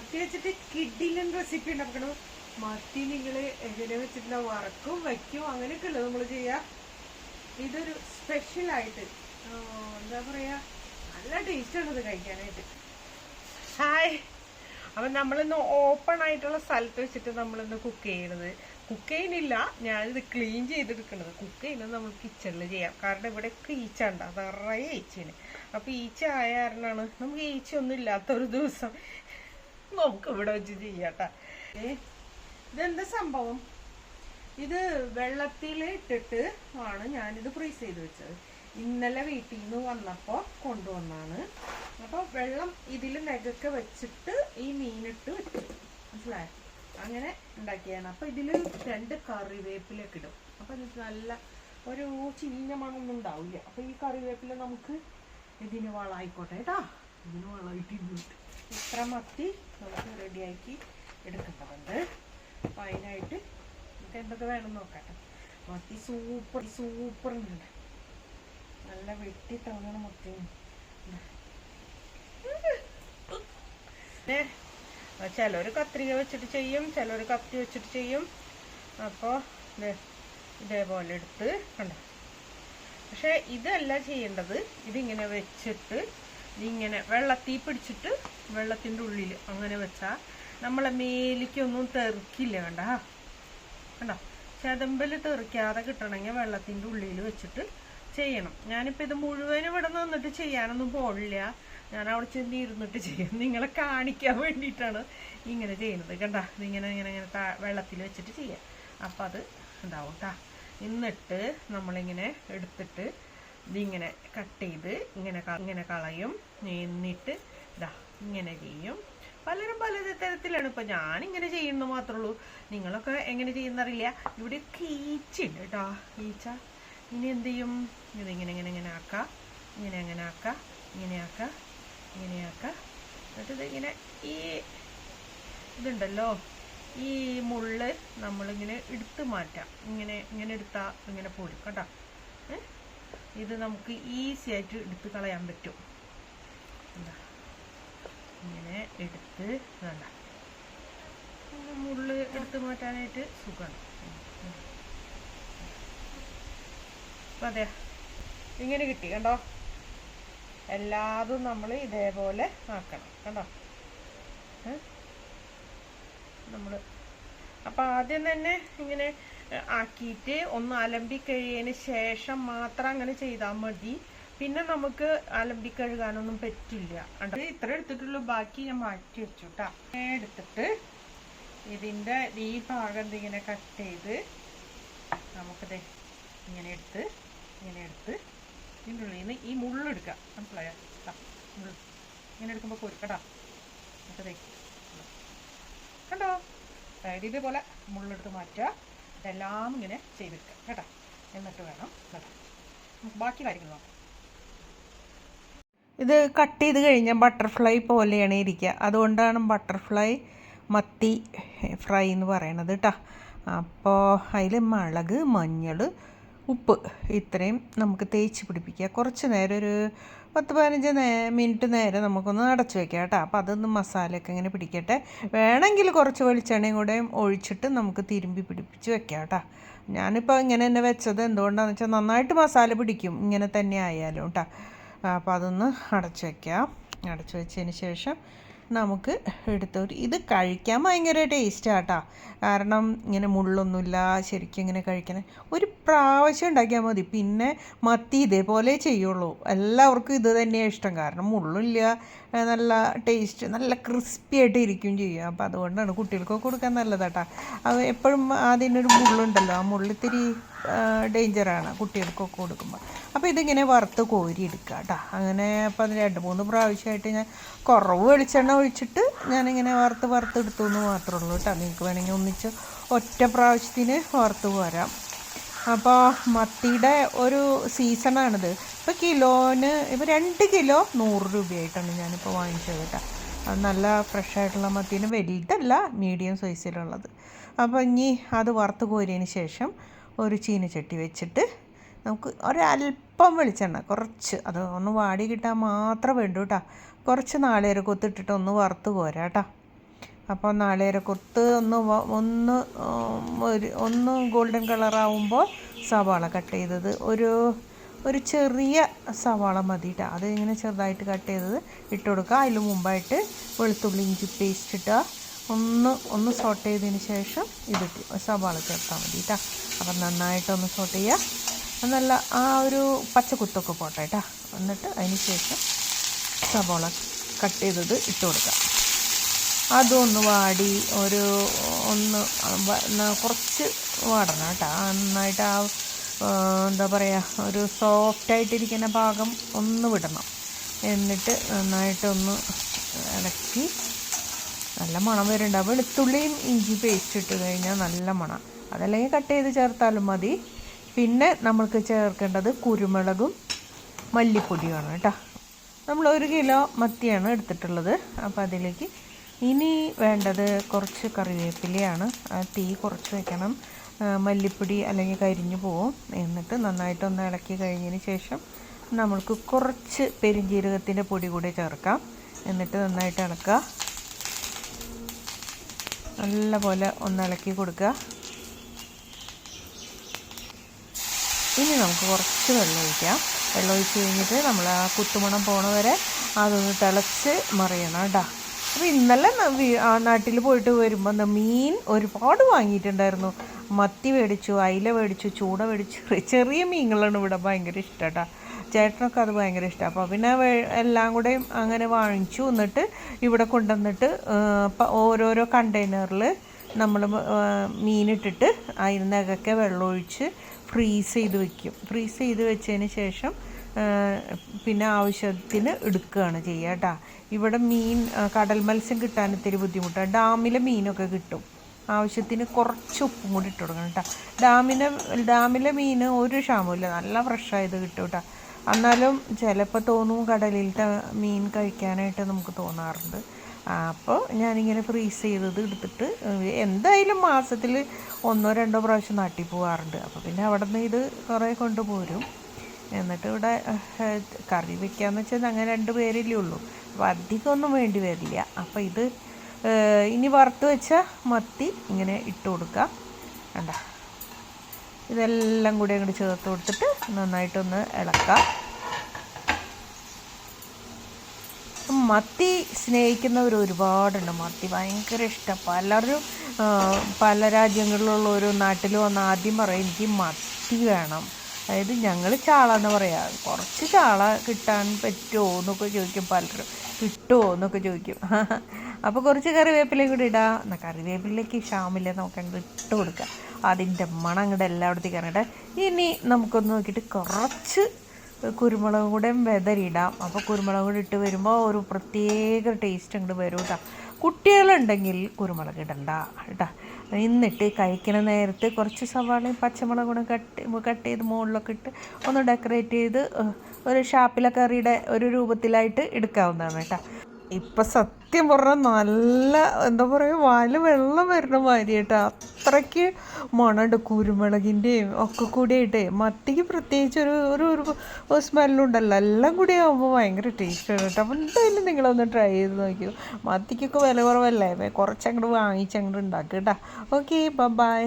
മത്തി വെച്ചിട്ട് കിഡിലും റെസിപ്പി ഉണ്ടാക്കണം. മത്തി നിങ്ങൾ എങ്ങനെ വെച്ചിട്ടുള്ള വറക്കും വയ്ക്കും അങ്ങനെയൊക്കെ ഉള്ളത് നമ്മൾ ചെയ്യാം. ഇതൊരു സ്പെഷ്യൽ ആയിട്ട്. എന്താ പറയുക നല്ല ടേസ്റ്റ് ആണ് ഇത് കഴിക്കാനായിട്ട്. ഹായ് അപ്പം നമ്മളിന്ന് ഓപ്പൺ ആയിട്ടുള്ള സ്ഥലത്ത് വെച്ചിട്ട് നമ്മളിന്ന് കുക്ക് ചെയ്യണത്. കുക്ക് ചെയ്യുന്നില്ല ഞാനിത് ക്ലീൻ ചെയ്തെടുക്കണത്. കുക്ക് ചെയ്യുന്നത് നമ്മൾ കിച്ചണിൽ ചെയ്യാം. കാരണം ഇവിടെയൊക്കെ ഈച്ച ഉണ്ട് നിറയെ ഈച്ചയാണ്. അപ്പോൾ ഈച്ച ആയ കാരണമാണ് നമുക്ക് ഈച്ച ഒന്നും ഇല്ലാത്തൊരു ദിവസം നമുക്ക് ഇവിടെ വെച്ച് ചെയ്യട്ടെ. ഇതെന്താ സംഭവം? ഇത് വെള്ളത്തിൽ ഇട്ടിട്ട് ആണ് ഞാനിത് ഫ്രീസ് ചെയ്ത് വെച്ചത്. ഇന്നലെ വീട്ടിൽ നിന്ന് വന്നപ്പോൾ കൊണ്ടുവന്നാണ്. അപ്പോൾ വെള്ളം ഇതിൽ നെഗൊക്കെ വെച്ചിട്ട് ഈ മീനിട്ട് വെച്ചു. മനസ്സിലായോ? അങ്ങനെ ഉണ്ടാക്കിയാണ് അപ്പോൾ ഇതിൽ രണ്ട് കറിവേപ്പിലൊക്കെ ഇടും. അപ്പോൾ നല്ല ഒരു ചീഞ്ഞ മണമൊന്നും ഉണ്ടാവില്ല. അപ്പോൾ ഈ കറിവേപ്പില നമുക്ക് ഇതിന് വളമായിക്കോട്ടെ കേട്ടാ ഇതിന് വളമായിട്ട് ഇരുന്നിട്ട് ഇത്ര മത്തി നമുക്ക് റെഡിയാക്കി എടുക്കേണ്ടതുണ്ട്. അപ്പൊ അതിനായിട്ട് നമുക്ക് എന്തൊക്കെ വേണം നോക്കട്ടെ. മത്തി സൂപ്പർ സൂപ്പർ ഉണ്ട്. നല്ല വെട്ടി തവണ മത്തി. ചിലര് കത്രിക വെച്ചിട്ട് ചെയ്യും ചിലർ കത്തി വെച്ചിട്ട് ചെയ്യും. അപ്പോൾ ഇതേപോലെ എടുത്ത് കണ്ടോ? പക്ഷെ ഇതല്ല ചെയ്യേണ്ടത്. ഇതിങ്ങനെ വെച്ചിട്ട് ഇതിങ്ങനെ വെള്ളത്തിൽ പിടിച്ചിട്ട് വെള്ളത്തിന്റെ ഉള്ളിൽ അങ്ങനെ വെച്ചാൽ നമ്മളെ മേലിക്കൊന്നും തെറിക്കില്ല കണ്ട? കണ്ടോ? ചെതമ്പൽ തെറിക്കാതെ കിട്ടണമെങ്കിൽ വെള്ളത്തിന്റെ ഉള്ളിൽ വെച്ചിട്ട് ചെയ്യണം. ഞാനിപ്പോൾ ഇത് മുഴുവൻ ഇവിടെ നിന്നിട്ട് ചെയ്യാനൊന്നും പോകില്ല ഞാൻ അവിടെ ചെന്ന് ഇരുന്നിട്ട് ചെയ്യും. നിങ്ങളെ കാണിക്കാൻ വേണ്ടിയിട്ടാണ് ഇങ്ങനെ ചെയ്യുന്നത് കണ്ട? ഇതിങ്ങനെ ഇങ്ങനെ ഇങ്ങനെ താ- വെള്ളത്തിൽ വെച്ചിട്ട് ചെയ്യാം. അപ്പം അത് ഉണ്ടാവും കേട്ടാ എന്നിട്ട് നമ്മളിങ്ങനെ എടുത്തിട്ട് ഇതിങ്ങനെ കട്ട് ചെയ്ത് ഇങ്ങനെ ഇങ്ങനെ കളയും. എന്നിട്ട് ഇതാ ഇങ്ങനെ ചെയ്യും. പലരും പല തരത്തിലാണ് ഇപ്പം ഞാനിങ്ങനെ ചെയ്യുന്നു മാത്രമേ ഉള്ളൂ നിങ്ങളൊക്കെ എങ്ങനെ ചെയ്യുന്നറിയില്ല. ഇവിടെ ഈച്ചയുണ്ട് കേട്ടോ. ഈച്ച ഇനി എന്ത് ചെയ്യും? ഇതിങ്ങനെ ഇങ്ങനെ ഇങ്ങനെ ഇങ്ങനെ ആക്കാം. ഇങ്ങനെ അങ്ങനെ ആക്കാം. ഇങ്ങനെ ആക്കാം. ഇങ്ങനെ ആക്കാം. എന്നിട്ട് ഇങ്ങനെ ഈ ഇതുണ്ടല്ലോ. ഈ മുള്ള് നമ്മളിങ്ങനെ എടുത്ത് മാറ്റാം. ഇങ്ങനെ ഇങ്ങനെ എടുത്താൽ ഇങ്ങനെ പോരും. കേട്ടോ ഏ? ഇത് നമുക്ക് ഈസി ആയിട്ട് എടുത്ത് കളയാൻ പറ്റും. ഇങ്ങനെ എടുത്ത് വേണ്ട. മുള്ള് എടുത്ത് മാറ്റാനായിട്ട് സുഖമാണ്. അപ്പം അതെ ഇങ്ങനെ കിട്ടി കണ്ടോ? എല്ലാതും നമ്മൾ ഇതേപോലെ ആക്കണം കണ്ടോ? നമ്മൾ അപ്പം ആദ്യം തന്നെ ഇങ്ങനെ ആക്കിയിട്ട് ഒന്ന് അലമ്പി കഴിയതിന് ശേഷം മാത്രം അങ്ങനെ ചെയ്താൽ മതി. പിന്നെ നമുക്ക് അലമ്പി കഴുകാനൊന്നും പറ്റില്ല? ഇത്ര എടുത്തിട്ടുള്ളൂ. ബാക്കി ഞാൻ മാറ്റി വെച്ചു കേട്ടോ എടുത്തിട്ട് ഇതിന്റെ ഈ ഭാഗം ഇങ്ങനെ കട്ട് ചെയ്ത് നമുക്കിത് ഇങ്ങനെ എടുത്ത് ഇങ്ങനെ എടുത്ത് ഇതിന്റെ ഉള്ളിൽ നിന്ന് ഈ മുള്ളെടുക്കുക മനസ്സിലായോ? മുള്ളു. ഇങ്ങനെ എടുക്കുമ്പോൾ പോരും. കേട്ടോ കണ്ടോ? അതായത് ഇതേപോലെ മുള്ളെടുത്ത് മാറ്റുക ഇതെല്ലാം ഇങ്ങനെ ചെയ്തെടുക്കുക കേട്ടോ? എന്നിട്ട് വേണം കേട്ടോ ബാക്കി കാര്യങ്ങൾ നോക്കാം. ഇത് കട്ട് ചെയ്ത് കഴിഞ്ഞാൽ ബട്ടർഫ്ലൈ പോലെയാണ് ഇരിക്കുക. അതുകൊണ്ടാണ് ബട്ടർഫ്ലൈ മത്തി ഫ്രൈ എന്ന് പറയണത് കേട്ടോ അപ്പോൾ അതിൽ മുളക് മഞ്ഞൾ ഉപ്പ് ഇത്രയും നമുക്ക് തേച്ച് പിടിപ്പിക്കുക. കുറച്ച് നേരം ഒരു പത്ത് പതിനഞ്ച് നേ മിനിറ്റ് നേരം നമുക്കൊന്ന് അടച്ചു വെക്കാം കേട്ടോ. അപ്പോൾ അതൊന്ന് മസാലയൊക്കെ ഇങ്ങനെ പിടിക്കട്ടെ. വേണമെങ്കിൽ കുറച്ച് വെളിച്ചെണ്ണയും കൂടെ ഒഴിച്ചിട്ട് നമുക്ക് തിരുമ്പി പിടിപ്പിച്ച് വെക്കാം കേട്ടോ. ഞാനിപ്പോൾ ഇങ്ങനെ തന്നെ വെച്ചത്. എന്തുകൊണ്ടാണെന്ന് വെച്ചാൽ നന്നായിട്ട് മസാല പിടിക്കും. ഇങ്ങനെ തന്നെ ആയാലും കേട്ടോ. അപ്പോൾ അതൊന്ന് അടച്ചു വയ്ക്കാം അടച്ചു വെച്ചതിന് ശേഷം നമുക്ക് എടുത്തൊരു ഇത് കഴിക്കാൻ ഭയങ്കര ടേസ്റ്റാണ് കേട്ടോ കാരണം ഇങ്ങനെ മുള്ളൊന്നുമില്ല ശരിക്കും ഇങ്ങനെ കഴിക്കണേ ഒരു പ്രാവശ്യം ഉണ്ടാക്കിയാൽ മതി. പിന്നെ മത്തി ഇതേപോലെ ചെയ്യുള്ളൂ. എല്ലാവർക്കും ഇത് തന്നെയാണ് ഇഷ്ടം. കാരണം മുള്ളില്ല നല്ല ടേസ്റ്റ് നല്ല ക്രിസ്പി ആയിട്ട് ഇരിക്കുകയും ചെയ്യും അപ്പോൾ അതുകൊണ്ടാണ് കുട്ടികൾക്കൊക്കെ കൊടുക്കാൻ നല്ലതാട്ടാ. അത് എപ്പോഴും അതിനൊരു മുള്ളുണ്ടല്ലോ. ആ മുള്ളിത്തിരി ഡേഞ്ചറാണ് കുട്ടികൾക്കൊക്കെ കൊടുക്കുമ്പോൾ അപ്പോൾ ഇതിങ്ങനെ വറുത്ത് കോരി എടുക്കുക കേട്ടോ അങ്ങനെ അപ്പോൾ അത് രണ്ട് മൂന്ന് പ്രാവശ്യമായിട്ട് ഞാൻ കുറവ് വെളിച്ചെണ്ണ ഒഴിച്ചിട്ട് ഞാനിങ്ങനെ വറുത്ത് വറുത്തെടുത്തു എന്ന് മാത്രമേ ഉള്ളൂ കേട്ടോ നിങ്ങൾക്ക് വേണമെങ്കിൽ ഒന്നിച്ച് ഒറ്റ പ്രാവശ്യത്തിന് വറുത്ത് പോരാം അപ്പോൾ മത്തിയുടെ ഒരു സീസണാണിത്. ഇപ്പോൾ കിലോന് ഇപ്പോൾ രണ്ട് കിലോ നൂറ് രൂപയായിട്ടാണ് ഞാനിപ്പോൾ വാങ്ങിച്ചത് കേട്ടോ അത് നല്ല ഫ്രഷ് ആയിട്ടുള്ള മത്തിന് വലുതല്ല മീഡിയം സൈസിലുള്ളത്. അപ്പോൾ ഇനി അത് വറുത്ത് കോരിയതിന് ശേഷം ഒരു ചീനച്ചട്ടി വെച്ചിട്ട് നമുക്ക് ഒരല്പം വെളിച്ചെണ്ണ കുറച്ച്. അത് ഒന്ന് വാടി കിട്ടാൻ മാത്രം വേണ്ടു കേട്ടോ കുറച്ച് നാളികേര കൊത്തിട്ടിട്ട് ഒന്ന് വറുത്ത് പോരാ കേട്ടോ അപ്പോൾ നാളികേരക്കൊത്ത് ഒന്ന് ഒന്ന് ഒരു ഒന്ന് ഗോൾഡൻ കളറാവുമ്പോൾ സവാള കട്ട് ചെയ്തത് ഒരു ഒരു ചെറിയ സവാള മതി കേട്ടോ അത് ഇങ്ങനെ ചെറുതായിട്ട് കട്ട് ചെയ്തത് ഇട്ട് കൊടുക്കുക. അതിന് മുമ്പായിട്ട് വെളുത്തുള്ളി ഇഞ്ചി പേസ്റ്റ് ഇട്ടുക ഒന്ന് ഒന്ന് സോട്ട് ചെയ്തതിന് ശേഷം ഇതിട്ട് സവാള ചേർത്താൽ മതി കേട്ടോ അപ്പം നന്നായിട്ടൊന്ന് സോട്ട് ചെയ്യുക. നല്ല ആ ഒരു പച്ചക്കുത്തൊക്കെ പോട്ടെ കേട്ടോ എന്നിട്ട് അതിന് ശേഷം സബോള കട്ട് ചെയ്തത് ഇട്ട് കൊടുക്കുക അതൊന്ന് വാടി ഒരു ഒന്ന് കുറച്ച് വാടണം കേട്ടോ. നന്നായിട്ട് ആ എന്താ പറയുക ഒരു സോഫ്റ്റായിട്ടിരിക്കുന്ന ഭാഗം ഒന്ന് വിടണം. എന്നിട്ട് നന്നായിട്ടൊന്ന് ഇളക്കി നല്ല മണം വരുന്നുണ്ട്. വെളുത്തുള്ളിയും ഇഞ്ചി പേസ്റ്റ് ഇട്ട് കഴിഞ്ഞാൽ നല്ല മണം. അതല്ലെങ്കിൽ കട്ട് ചെയ്ത് ചേർത്താലും മതി. പിന്നെ നമ്മൾക്ക് ചേർക്കേണ്ടത് കുരുമുളകും മല്ലിപ്പൊടിയുമാണ് കേട്ടോ. നമ്മൾ ഒരു കിലോ മത്തിയാണ് എടുത്തിട്ടുള്ളത്. അപ്പോൾ അതിലേക്ക് ഇനി വേണ്ടത് കുറച്ച് കറിവേപ്പിലയാണ്. തീ കുറച്ച് വെക്കണം. മല്ലിപ്പൊടി അല്ലെങ്കിൽ കരിഞ്ഞു പോവും. എന്നിട്ട് നന്നായിട്ടൊന്ന് ഇളക്കി കഴിഞ്ഞതിന് ശേഷം നമ്മൾക്ക് കുറച്ച് പെരിഞ്ജീരകത്തിന്റെ പൊടി കൂടി ചേർക്കാം. എന്നിട്ട് നന്നായിട്ട് ഇളക്കുക. നല്ല പോലെ ഒന്ന് ഇളക്കി കൊടുക്കുക. ഇനി നമുക്ക് കുറച്ച് വെള്ളം ഒഴിക്കാം. വെള്ളം ഒഴിച്ച് കഴിഞ്ഞിട്ട് നമ്മൾ ആ കുത്തുമണം പോണ വരെ അതൊന്ന് തിളച്ച് മറിയണം കേട്ടോ അപ്പോൾ ഇന്നലെ നാട്ടിൽ പോയിട്ട് വരുമ്പോൾ എന്താ മീൻ ഒരുപാട് വാങ്ങിയിട്ടുണ്ടായിരുന്നു. മത്തി മേടിച്ചു അയില മേടിച്ചു ചൂട മേടിച്ചു. ചെറിയ മീനുകളാണ് ഇവിടെ ഭയങ്കര ഇഷ്ടം കേട്ടോ ചേട്ടനൊക്കെ അത് ഭയങ്കര ഇഷ്ടമാണ് അപ്പോൾ പിന്നെ എല്ലാം കൂടെയും അങ്ങനെ വാങ്ങിച്ചു എന്നിട്ട് ഇവിടെ കൊണ്ടുവന്നിട്ട് ഓരോരോ കണ്ടെയ്നറിൽ നമ്മൾ മീനിട്ടിട്ട് അതിനകക്കെ വെള്ളമൊഴിച്ച് ഫ്രീസ് ചെയ്ത് വെക്കും. ഫ്രീസ് ചെയ്ത് വെച്ചതിന് ശേഷം പിന്നെ ആവശ്യത്തിന് എടുക്കുകയാണ് ചെയ്യുക കേട്ടോ. ഇവിടെ മീൻ കടൽ മത്സ്യം കിട്ടാൻ ഇത്തിരി ബുദ്ധിമുട്ടാണ് ഡാമിലെ മീനൊക്കെ കിട്ടും. ആവശ്യത്തിന് കുറച്ച് ഉപ്പും കൂടി ഇട്ട് കൊടുക്കണം കേട്ടോ. ഡാമിലെ ഡാമിലെ മീൻ ഒരു ക്ഷാമമില്ല നല്ല ഫ്രഷായത് കിട്ടും കേട്ടോ. എന്നാലും ചിലപ്പോൾ തോന്നും കടലിലത്തെ മീൻ കഴിക്കാനായിട്ട് നമുക്ക് തോന്നാറുണ്ട്. അപ്പോൾ ഞാനിങ്ങനെ ഫ്രീസ് ചെയ്തത് എടുത്തിട്ട് എന്തായാലും മാസത്തിൽ ഒന്നോ രണ്ടോ പ്രാവശ്യം നാട്ടിൽ പോകാറുണ്ട് അപ്പോൾ പിന്നെ അവിടെ നിന്ന് ഇത് കുറേ കൊണ്ടുപോരും. എന്നിട്ട് ഇവിടെ കറി വെക്കാന്ന് വെച്ചാൽ അങ്ങനെ രണ്ട് പേരില്ലേ ഉള്ളൂ. അപ്പോൾ അധികമൊന്നും വേണ്ടി വരില്ല. അപ്പോൾ ഇത് ഇനി വറുത്ത് വെച്ച മത്തി ഇങ്ങനെ ഇട്ട് കൊടുക്കാം. വേണ്ട ഇതെല്ലാം കൂടി അങ്ങോട്ട് ചേർത്ത് കൊടുത്തിട്ട് നന്നായിട്ടൊന്ന് ഇളക്കാം. മത്തി സ്നേഹിക്കുന്നവർ ഒരുപാടുണ്ട്. മത്തി ഭയങ്കര ഇഷ്ടം. പലരും പല രാജ്യങ്ങളിലുള്ള ഒരു നാട്ടിൽ വന്ന് ആദ്യം പറയും എനിക്ക് മത്തി വേണം. അതായത് ഞങ്ങൾ ചാള എന്ന് പറയാ. കുറച്ച് ചാള കിട്ടാൻ പറ്റുമോ എന്നൊക്കെ ചോദിക്കും പലരും. കിട്ടുമോ എന്നൊക്കെ ചോദിക്കും. അപ്പോൾ കുറച്ച് കറിവേപ്പില കൂടി ഇടാം. എന്നാൽ കറിവേപ്പിലേക്ക് ക്ഷാമില്ല നമുക്ക് അങ്ങോട്ട് ഇട്ട് കൊടുക്കുക അതിന്റെ മണം അങ്ങോട്ട് എല്ലായിടത്തേക്ക് ഇറങ്ങട്ടെ. ഇനി നമുക്കൊന്ന് നോക്കിയിട്ട് കുറച്ച് കുരുമുളക് കൂടെ വെതറിയിടാം. അപ്പോൾ കുരുമുളക് കൂടി ഇട്ട് വരുമ്പോൾ ഒരു പ്രത്യേക ടേസ്റ്റ് അങ്ങോട്ട് വരും കേട്ടോ കുട്ടികളുണ്ടെങ്കിൽ കുരുമുളക് ഇടണ്ട കേട്ടോ എന്നിട്ട് കഴിക്കണ നേരത്ത് കുറച്ച് സവാളയും പച്ചമുളക് കൂടെ കട്ട് കട്ട് ചെയ്ത് മുകളിലൊക്കെ ഇട്ട് ഒന്ന് ഡെക്കറേറ്റ് ചെയ്ത് ഒരു ഷാപ്പിലെ കറിയുടെ ഒരു രൂപത്തിലായിട്ട് എടുക്കാവുന്നതാണ് കേട്ടോ ഇപ്പം സത്യം പറഞ്ഞാൽ നല്ല എന്താ പറയുക വാൽ വെള്ളം വരുന്ന മാതിരി കേട്ടോ അത്രയ്ക്ക് മണമുണ്ട് കുരുമുളകിന്റെയും ഒക്കെ കൂടിയായിട്ടേ. മത്തിക്ക് പ്രത്യേകിച്ച് ഒരു ഒരു ഒരു സ്മെല്ലുണ്ടല്ലോ. എല്ലാം കൂടി ആകുമ്പോൾ ഭയങ്കര ടേസ്റ്റാണ് കേട്ടോ. അപ്പോൾ എന്തായാലും നിങ്ങളൊന്ന് ട്രൈ ചെയ്ത് നോക്കിയോ മത്തിക്കൊക്കെ വില കുറവല്ലേ? കുറച്ചങ്ങോട്ട് വാങ്ങിച്ചങ്ങോട്ട് ഉണ്ടാക്കുക കേട്ടോ ഓക്കെ ബൈ